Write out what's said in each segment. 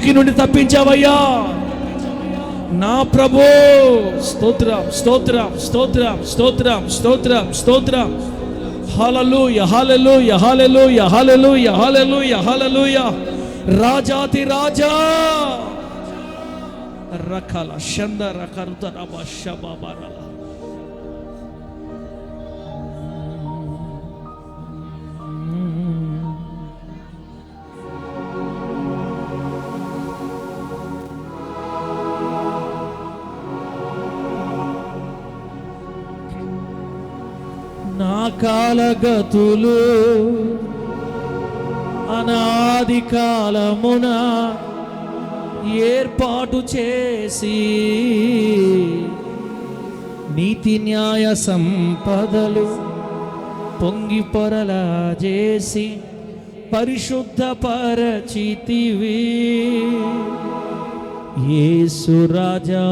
ఉరికి నుండి తప్పించావయ్యా. నా ప్రభు స్తోత్రం స్తోత్రం స్తోత్రం స్తోత్రం స్తోత్రం స్తోత్రం. హలలు యహాలలు యహాలలు యహాలలు యహాలలు యహాలలు రాజాతి రాజా. రకాల షంద రకరుత రబ శబాబరల కాలగతులు అనాది కాలమున ఏర్పాటు చేసి నీతి న్యాయ సంపదలు పొంగి పొరలా చేసి పరిశుద్ధ పరచితివి యేసు రాజా.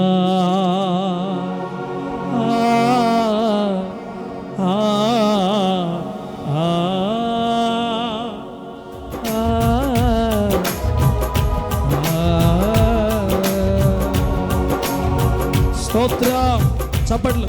ఆ, ఆ, ఆ, చప్పట్లు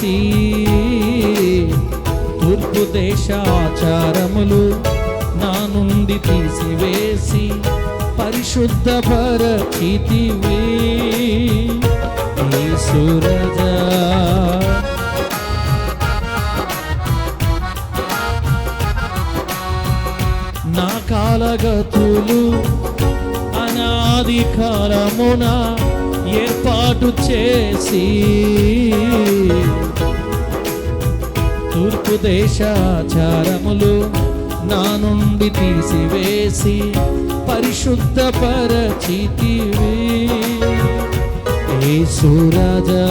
చేసి తూర్పు దేశాచారములు నా నుండి తీసివేసి పరిశుద్ధ పరచితివి నా కాలగతులు అనాది కాలమునా ఏర్పాటు చేసి తూర్పు దేశాచారములు నా నుండి తీసివేసి పరిశుద్ధ పరచితివి సూరాజా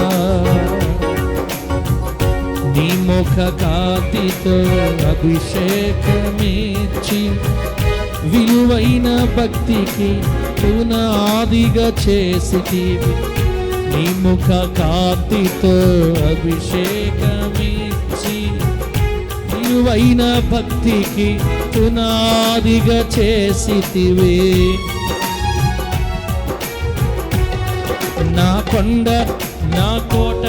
నీ ముఖ కాంతితో అభిషేకమిచ్చి విలువైన భక్తికి పునాదిగా చేసితివి. నీ ముఖ కాంతితో అభిషేకమిచ్చి విలువైన భక్తికి పునాదిగా చేసితివే. నా కొండ నా కోట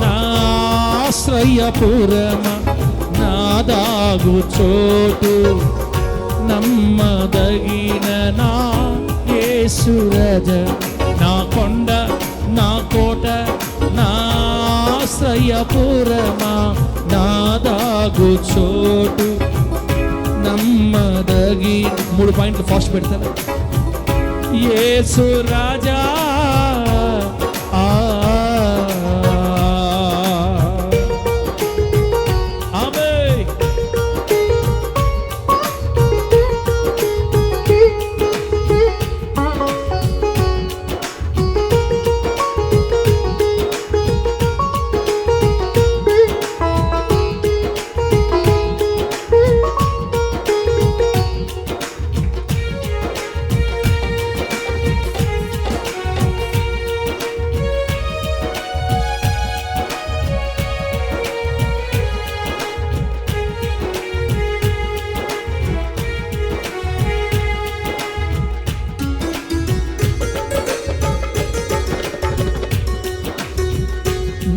నా ఆశ్రయపురమ నా దాగు చోటు. నమ్మదగిన నా యేసురజ నా కొండ నా కోట నా ఆశ్రయపురమ? నా దాగు చోటు నమ్మదగి మూడు పాయింట్లు ఫాస్ట్ పెడతారు యేసు రాజా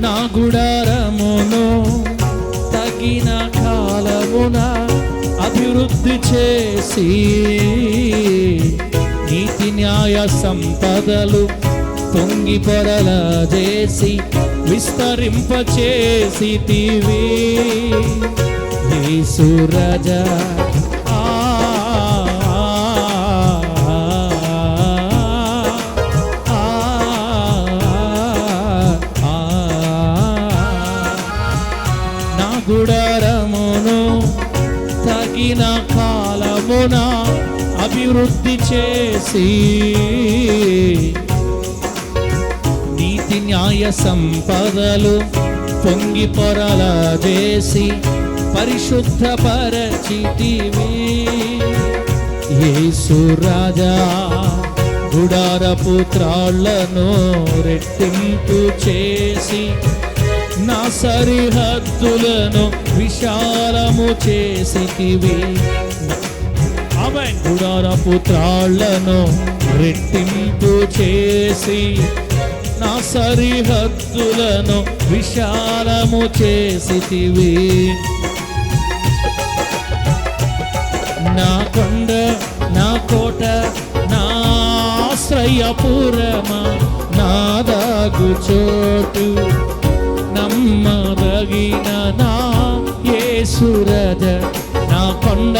నా గుడారమును తగిన కాలమున అభివృద్ధి చేసి నీతి న్యాయ సంపదలు తొంగి పొరల చేసి విస్తరింప చేసి యేసు సూరజా కాలమున అభివృద్ధి చేసి నీతి న్యాయ సంపదలు పొంగి పొరల చేసి పరిశుద్ధ యేసు రాజా గుడారపు త్రాళ్ళను రెట్టింపు చేసి నా సరిహద్దులను విశాలము చేసితివి. గుడారపు త్రాళ్ళను రెట్టింపు చేసి నా సరిహద్దులను విశాలము చేసితివి. నా కొండ నా కోట నా ఆశ్రయపురమా నా చోటు నమ్మదగిన నా యేసురజ నా కొండ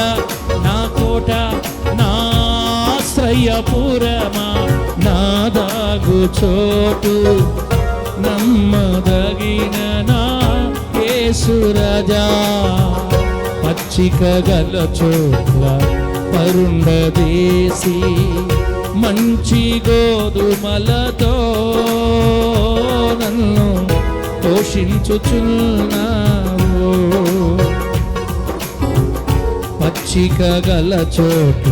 ఆశ్రయపురమా నాదాగు చోటు నమ్మదగిన నా యేసురజా పచ్చిక గల చోట్ల పరుండదేసి మంచి గోధుమలతో నన్ను పోషించుచున్నావు. పచ్చిక గల చోట్ల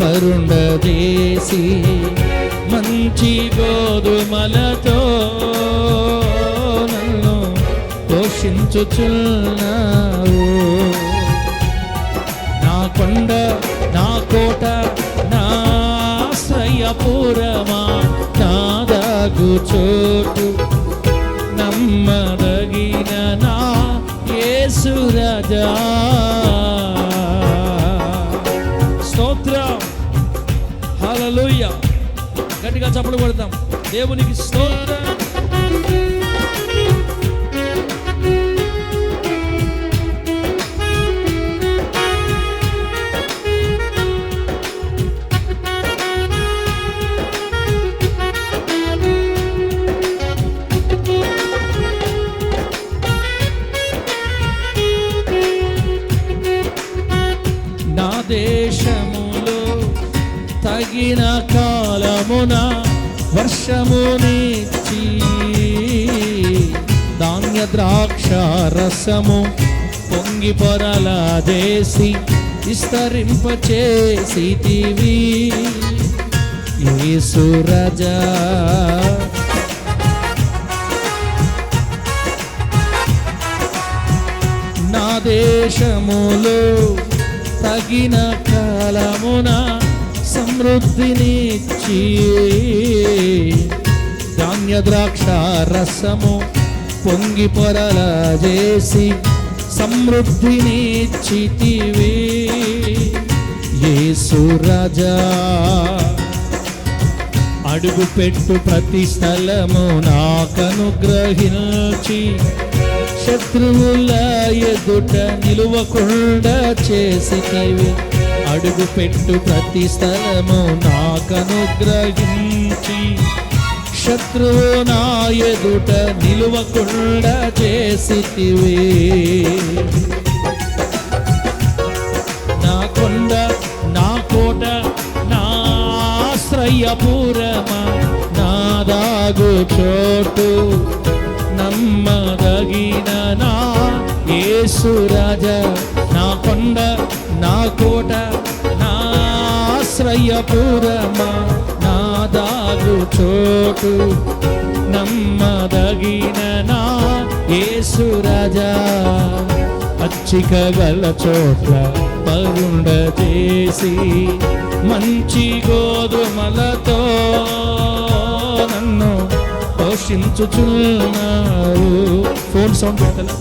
పరుండదేసి మంచి గోధుమలతో నన్ను పోషించుచున్నావు. నా కొండ నా కోట నా ఆశ్రయపురమా నా చోటు నమ్మదగిన నా యేసురాజా గట్టిగా చప్పలు కొడతాం. దేవునికి స్తోత్రం. కాలమున వర్షమునిచ్చి ధాన్య ద్రాక్ష రసము పొంగి పొరల చేసి విస్తరింపచేసి తీవి. యేసు నా దేశములో తగిన కాలమున సమృద్ధినిచ్చి ధాన్య ద్రాక్ష రసము పొంగి పొరల చేసి సమృద్ధినిచ్చితివే. యేసు రాజా అడుగు పెట్టు ప్రతి స్థలము నాకనుగ్రహించి శత్రువుల ఎదుట నిలువకుండా చేసితివి. అడుగు పెట్టు ప్రతి స్థలము నాకనుగ్రహించి. శత్రువు నా ఎదుట నిలువకుండా చేసితివి. నా కొండ నా కోట నా ఆశ్రయపురమా చోటు నమ్మదగిన నా యేసురాజ నా కొండ నా కోట నా ఆశ్రయపురమా నా దాగు చోటు. నమ్మదగిన నా ఏసురజా పచ్చిక గల చోట్ల పరుండ చేసి మంచి గోధుమలతో నన్ను పోషించుచున్నావు ఫోన్ సౌండ్ పెట్టలే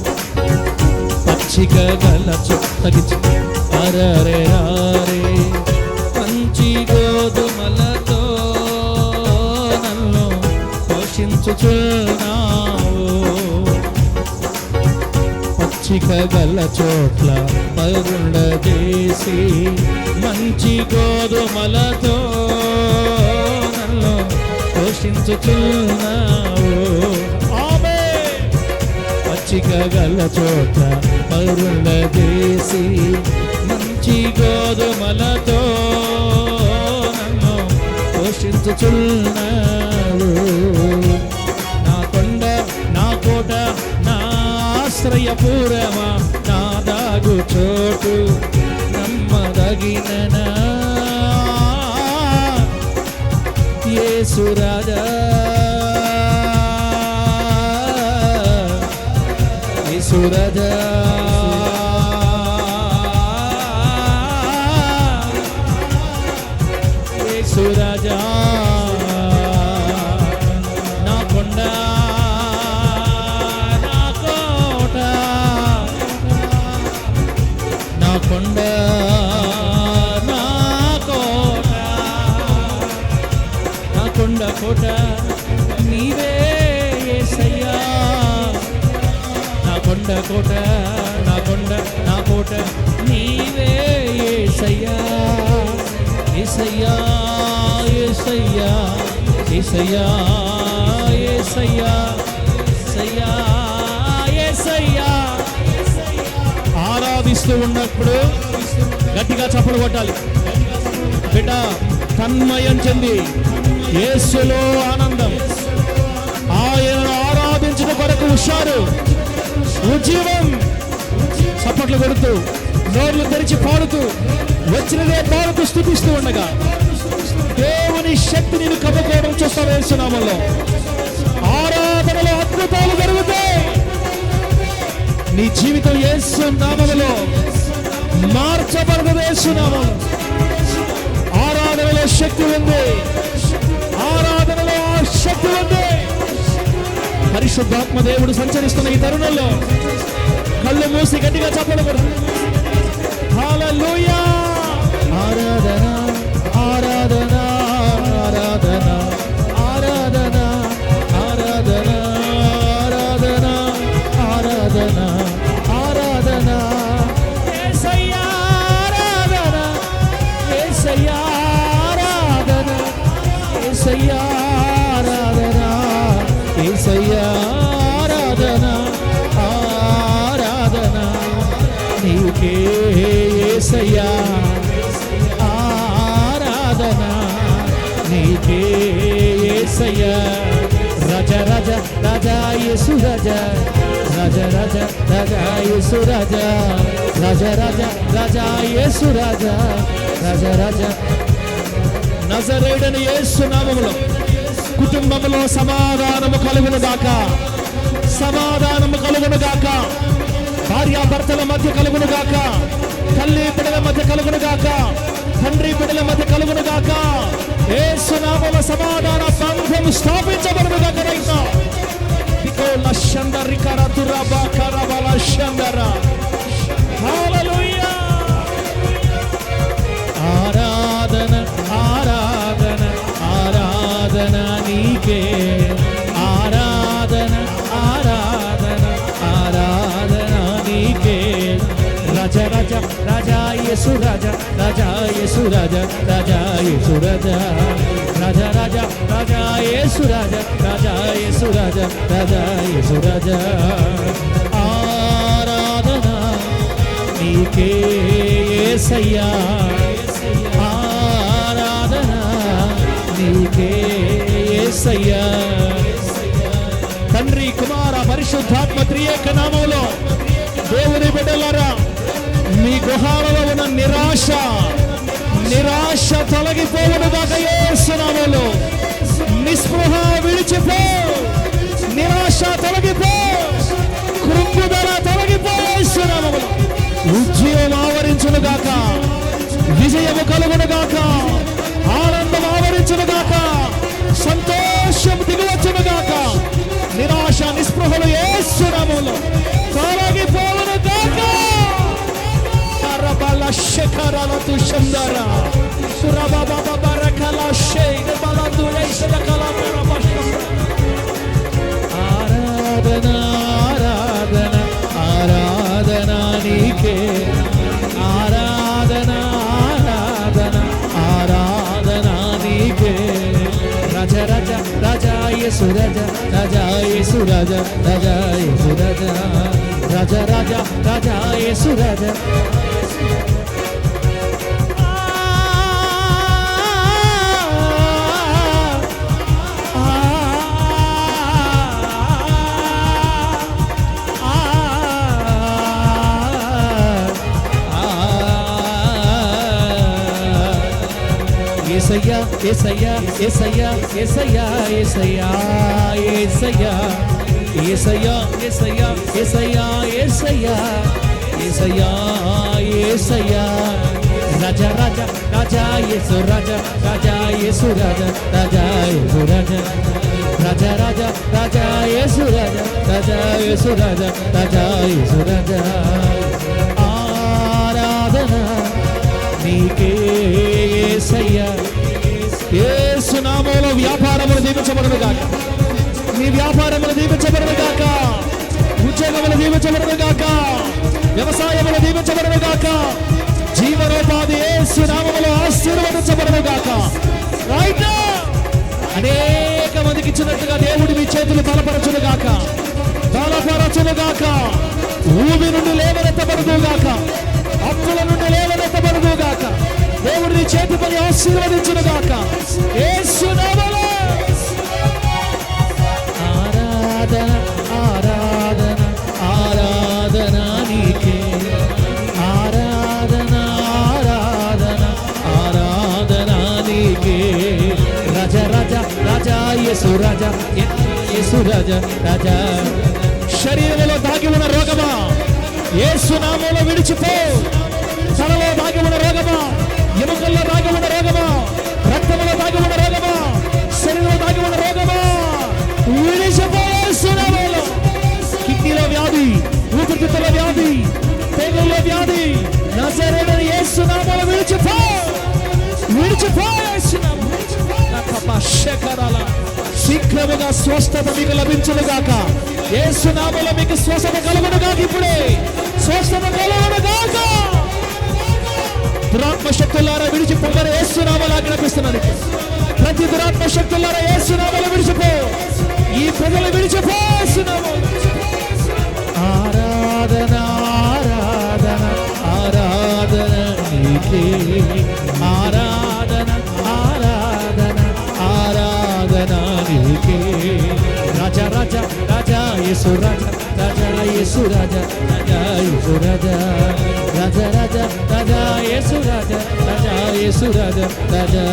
పచ్చిక గల చోట్ల అరరే రారే మంచి గోధుమలతో నన్ను పోషించుచున్నావు పచ్చిక గల చోట్ల పరుండ చేసి మంచి గోధుమలతో నన్ను పోషించుచున్నావు ఆమె పచ్చిక గల చోట పరుండ చేసి మంచి గోధుమలతో నన్ను పోషించుచున్నావు నా కొండ నా కోట నా ఆశ్రయపురమా? నా దాగు చోటు నమ్మదగిన యేసురాజా యేసురాజా ఆరాధిస్తూ ఉన్నప్పుడు గట్టిగా చప్పుడు కొట్టాలి. బిడ్డ తన్మయం చెంది యేసులో ఆనందం. ఆయనను ఆరాధించిన కొరకు హుషారు ఉజీవం చప్పట్లు కొడుతూ నోర్లు తెరిచి పాడుతూ వచ్చినదే పాడుతూ స్థుతిస్తూ ఉండగా దేవుని శక్తి నేను కప్పుకోవడం చూస్తాను వేస్తున్నామల్లో ఆరాధనలో అద్భుతాలు జరుగుతాయి. నీ జీవితం ఏసు నామములో మార్చబడదు యేసు నామములో. ఆరాధనలో శక్తి ఉంది. ఆరాధనలో ఆ శక్తి ఉంది. పరిశుద్ధాత్మ దేవుడు సంచరిస్తున్న ఈ తరుణంలో కళ్ళు మూసి గట్టిగా చెప్పడం కూడా యేసు రాజా రాజా రాజా. నజరేడని యేసు నామములో కుటుంబంలో సమాధానము కలుగును గాక. సమాధానము కలుగును గాక. భార్యాభర్తల మధ్య కలుగును గాక. తల్లి బిడ్డల మధ్య కలుగును గాక. తండ్రి బిడ్డల మధ్య కలుగును గాక. యేసు నామముల సమాధాన బంధం స్థాపించబడును గాక రైతా. ఇకో లక్షందరి కరతురబా కరబల షందర హల్లెలూయా येसु राजा राजा येसु राजा राजा येसु राजा राजा राजा राजा येसु राजा राजा येसु राजा राजा येसु राजा। आराधना नीके येसय्या आराधना नीके येसय्या తండ్రి కుమార పరిశుద్ధాత్మ త్రియక నామంలో దేవుని బిడ్డలారా మీ గుహాలలో ఉన్న నిరాశ నిరాశ తొలగిపోవడం దాకా యేసు నిస్పృహ విడిచిపో నిరాశ తొలగిపో కృంగుదల తొలగిపో యేసు నామములో ఆవరించును గాక విజయము కలుగును గాక balatu şendara Suraba baba barakala şeyde balatu eysede kalanlara başlar Aradana aradana aradana nike Aradana aradana aradana nike Raja raja raja yesu raja raja yesu raja raja yesu raja Raja raja raja yesu raja ఏసయ్యా ఏసయ్యా ఏసయ్యా ఏసయ్యా ఏసయ్యా ఏసయ్యా ఏసయ్యా ఏసయ్యా ఏసయ్యా ఏసయ్యా ఏసయ్యా ఏసయ్యా రాజా రాజా రాజా యేసు రాజా రాజా యేసు రాజా రాజా యేసు రాజా రాజా రాజా రాజా యేసు రాజా రాజా యేసు రాజా రాజా యేసు రాజా ఆరాధన నీకే యేసయ్యా నామంలో వ్యాపారములు దీవించబడను గాక. మీ వ్యాపారములు దీవించబడను గాక. ఉద్యోగములు దీవించబడను గాక. వ్యవసాయములు దీవించబడను గాక. జీవనోపాధి యేసు నామములో ఆశీర్వదించబడను గాక. రైట్ అనేక మందికి ఇచ్చినట్టుగా దేవుడి మీ చేతులు బలపరచును గాక. బలపరచును గాక. భూమి నుండి లేవనెత్తబడదు గాక. అప్పుల నుండి లేవనెత్తబడదు గాక. దేవుడు నీ చేతి పని ఆశీర్వదించిన గాక ఆరాధన ఆరాధన ఆరాధన నీకే. ఆరాధన ఆరాధన ఆరాధన నీకే. రజ రజ రజ యేసు రజ యేసు రజ రజ. శరీరంలో దాగి ఉన్న రోగమా? యేసు నామంలో విడిచిపో. తనలో దాగి ఉన్న రోగమా? ఎముకల్లో దాగి ఉన్న రోగమా? రక్తంలో దాగి ఉన్న రోగమా? శరీరంలో దాగి ఉన్న రోగమా? విడిచిపోయేస్తున్నామేలో కిడ్నీలో వ్యాధి ఊపిరితిత్తుల వ్యాధి పేగుల్లో వ్యాధి నా యేసునామలో విడిచిపో విడిచిపో విడిచిపోయేస్తున్నాము శకరాల శీఘ్రముగా స్వస్థత మీకు లభించను గాక. యేసునామలో మీకు స్వస్థత కలుగును గాక ఇప్పుడే. స్వస్థత కలుగును గాక. దురాత్మ శక్తులారా విడిచిపోగానే ఏసునామాలు ఆజ్ఞాపిస్తున్నాను. ప్రతి దురాత్మ శక్తులారా ఏసునామాలు విడిచిపో ఈ ప్రజలు విడిచిపో ఆరాధన ఆరాధన ఆరాధన నీకే. ఆరాధన ఆరాధన ఆరాధన నీకే. రాజా రాజా రాజా యేసు రాజా రాజా యేసు రాజా రాజా యేసు రాజా. యేసు రాజా రాజా.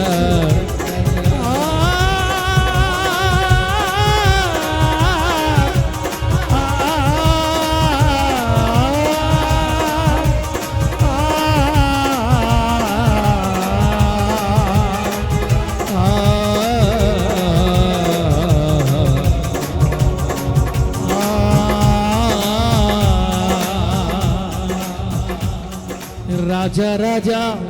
రాజా రాజా.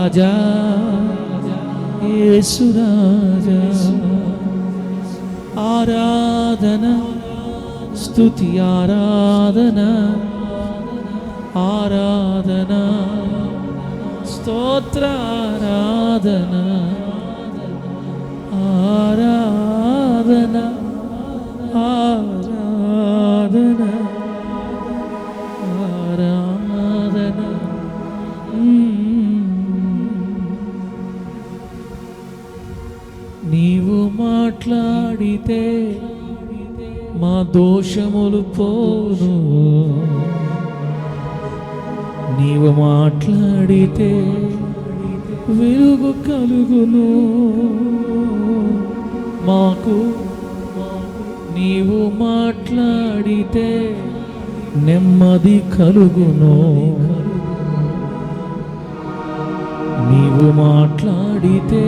राजा यीशु राजा। आराधना स्तुति आराधना। आराधना स्तोत्र आराधना। आराधना। నాడితే మా దోషములు పోను. నీవు మాట్లాడితే విరుగు కలుగును. మాకు నీవు మాట్లాడితే నెమ్మది కలుగును. నీవు మాట్లాడితే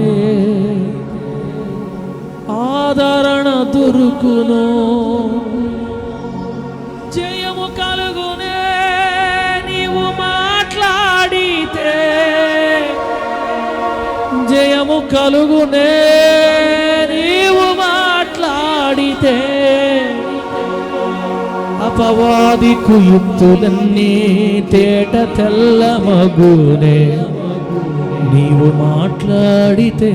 ఆదరణ దొరుకును. జయము కలుగునే నీవు మాట్లాడితే జయము కలుగునే నీవు మాట్లాడితే అపవాది కుయుక్తులన్నీ తేట తెల్లమగునే నీవు మాట్లాడితే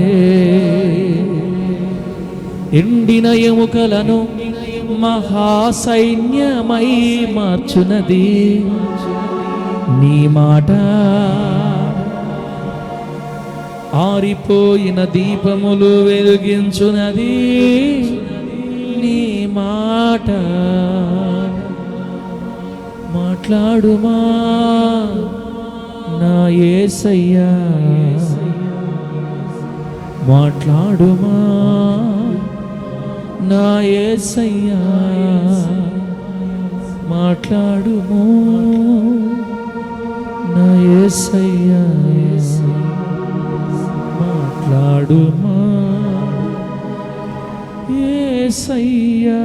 ఎండిన ఎముకలను మహాసైన్యమై మార్చునది. నీ మాట ఆరిపోయిన దీపములు వెలిగించునది. నీ మాట మాట్లాడుమా నా ఏసయ్యా? మాట్లాడుమా? నా ఏసయ్యా మాట్లాడుము. నా ఏసయ్యా మాట్లాడుమా. ఏసయ్యా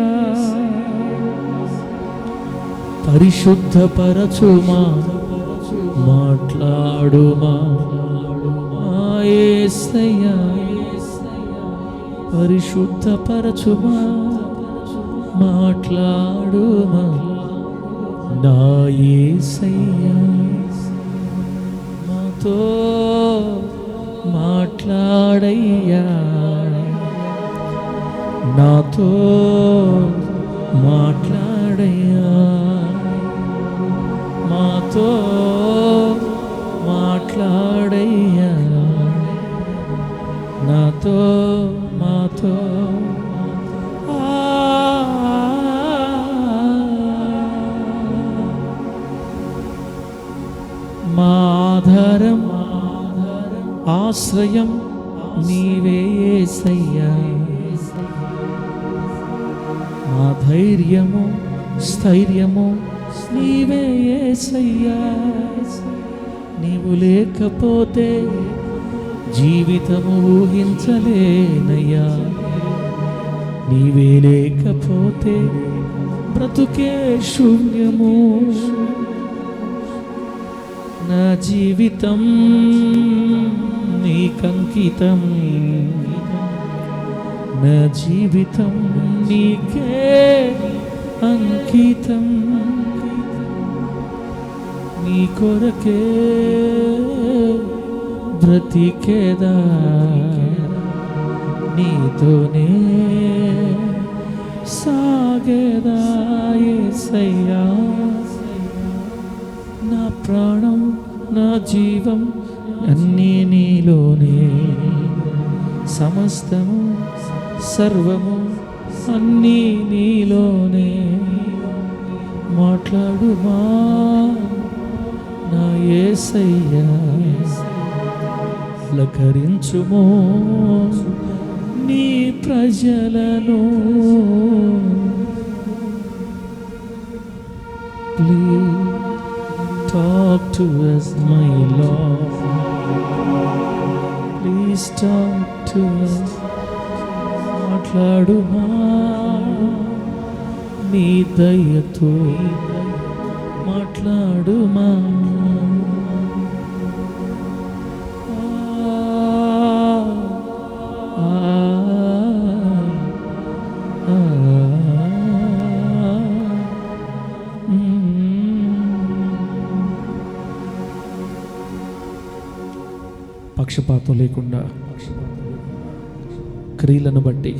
పరిశుద్ధపరచుమా. మాట్లాడుమా. ఏసయ్యా పరిశుద్ధపరచుమా? మాట్లాడుమా? నా యేసయ్యా మాతో మాట్లాడయ్యా. నాతో మాట్లాడయ్యా. మాతో మాట్లాడయ్యా. నాతో మాతో ఆ. ఆశ్రయం నీవే యేసయ్యా మా ధైర్యము స్థైర్యము నీవే నీవు లేకపోతే జీవితము ఊహించలేనయ్యా. నీవే లేకపోతే బ్రతుకే శూన్యము. నా జీవితం నీకంకితం నా జీవితం నీకే అంకితం. నీ కొరకే బ్రతికేదా? నీతోనే సాగేదా నా ప్రాణం నా జీవం అన్నీ నీలోనే. సమస్తము సర్వము అన్నీ నీలోనే. మాట్లాడుమా నా ఏసయ్యా? లకరించుమో నీ ప్రజలను Please talk to us, my Lord. Please talk to us. మాట్లాడుమా నీ దయతో మాట్లాడుమా పక్షపాతం లేకుండా క్రియలను బట్టి